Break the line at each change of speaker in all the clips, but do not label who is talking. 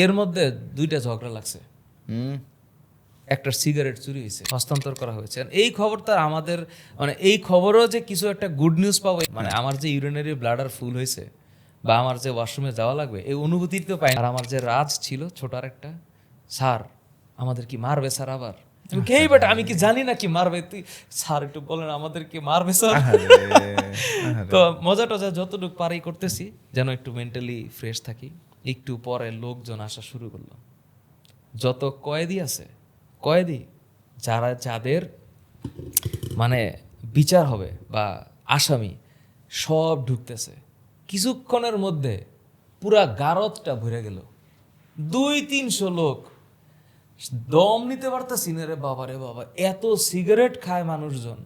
এর মধ্যে দুইটা ঝগড়া লাগছে। একটা সিগারেট চুরি হয়েছে। হস্তান্তর করা হয়েছে। এই খবরটা আমাদের মানে এই খবরও যে কিছু একটা গুড নিউজ পাবো মানে আমার যে ইউরিনারি ব্লাডার ফুল হয়েছে বা আমার যে ওয়াশরুমে যাওয়া লাগবে এই অনুভূতি তো পাই আর আমার যে রাজ ছিল ছোট আর একটা স্যার আমাদের কি মারবে স্যার আবার? আমি কে বেটা? আমি কি জানি না কি মারবে। তুই স্যার একটু বলেন আমাদের কি মারবে স্যার? তো মজা টজা যতটুকু পারি করতেছি যেন একটু মেন্টালি ফ্রেশ থাকি। একটু পরে লোকজন আসা শুরু করল। যত কয়েদি আছে, কয়েদি যারা, যাদের মানে বিচার হবে বা আসামি সব ঢুকতেছে। কিছুক্ষণের মধ্যে পুরা গারদটা ভরে গেল। দুই তিনশো লোক। দম নিতে পারতেছি না রে বাবা রে বাবা, এত সিগারেট খায় মানুষজন।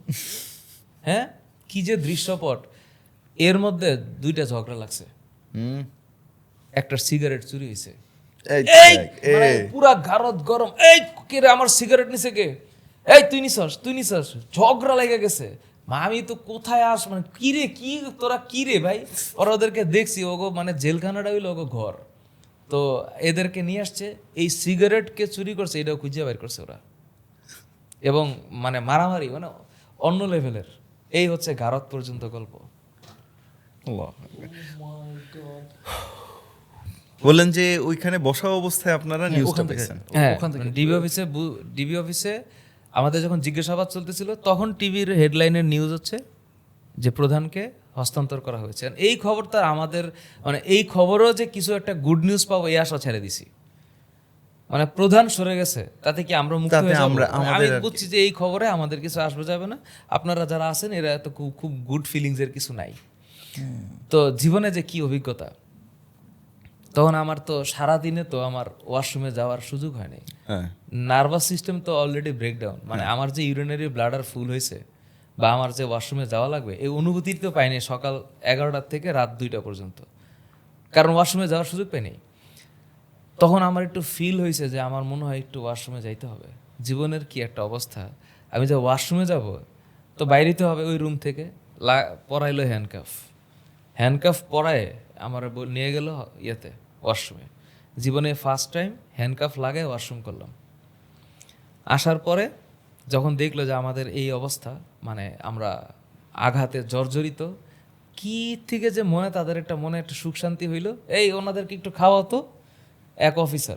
হ্যাঁ? কি যে দৃশ্যপট। এর মধ্যে দুইটা ঝগড়া লাগছে। একটা সিগারেট চুরি হয়েছে।
এই
মানে। পুরা গারদ গরম। এই কে রে আমার সিগারেট নিছে কে? এই তুই নিছস তুই নিছস। ঝগড়া লেগে গেছে। মা, আমি তো কোথায় আস মানে কি রে কি তোরা কি রে ভাই? ওরা ওদেরকে দেখছি ওগো মানে জেলখানাটা হইল ওগো ঘর। তো এদেরকে নিয়ে আসছে এই সিগারেট কে চুরি করছে এটাও খুঁজে বের করছে ওরা। এবং মানে মারামারি মানে অন্য লেভেলের এই হচ্ছে গারদ পর্যন্ত গল্প।
আল্লাহ বললেন যে ওইখানে বসা অবস্থায় আপনারা নিউজটা
হ্যাঁ ডিবি অফিসে ডিবি অফিসে আমাদের যখন জিজ্ঞাসাবাদ চলতেছিল তখন টিভির হেডলাইনের নিউজ হচ্ছে যে প্রধানকে হস্তান্তর করা হয়েছে। এই খবরটা আমাদের মানে এই খবরও যে কিছু একটা গুড নিউজ পাবো এই আশা ছেড়ে দিছি। মানে প্রধান সরে গেছে তাতে কি আমরা মুক্ত হয়ে?
আমরা-
মানে আমি। বুঝছি যে এই খবরে আমাদের কিছু আসবে যাবে না। আপনারা যারা আছেন এরা এত খুব খুব গুড ফিলিংসের কিছু নাই। তো জীবনে যে কি অভিজ্ঞতা? তখন আমার তো সারা দিনে তো আমার ওয়াশরুমে যাওয়ার সুযোগ হয়নি
হ্যাঁ।
নার্ভাস সিস্টেম তো অলরেডি ব্রেকডাউন মানে আমার যে ইউরিনারি ব্লাডার ফুল হয়েছে বা আমার যে ওয়াশরুমে যাওয়া লাগবে এই অনুভূতি তো পাইনি সকাল এগারোটার থেকে রাত দুইটা পর্যন্ত। কারণ ওয়াশরুমে যাওয়ার সুযোগ পাইনি তখন আমার একটু ফিল হয়েছে যে আমার মনে হয় একটু ওয়াশরুমে যাইতে হবে। জীবনের কি একটা অবস্থা? আমি যে ওয়াশরুমে যাব তো বাইরেতে হবে ওই রুম থেকে লা- পরাইলো হ্যান্ডকাফ হ্যান্ডকাফ পরায় আমার নিয়ে গেল ইয়েতে। ওয়াশরুমে। জীবনে ফার্স্ট টাইম হ্যান্ডকাফ লাগায় ওয়াশরুম করলাম। আসার পরে যখন দেখল যে আমাদের এই অবস্থা মানে আমরা আঘাতে জর্জরিত, কি থেকে যে মনে তাদের একটা মনে একটা সুখ শান্তি হইল, এই, ওনাদেরকে একটু খাওয়াতো এক অফিসার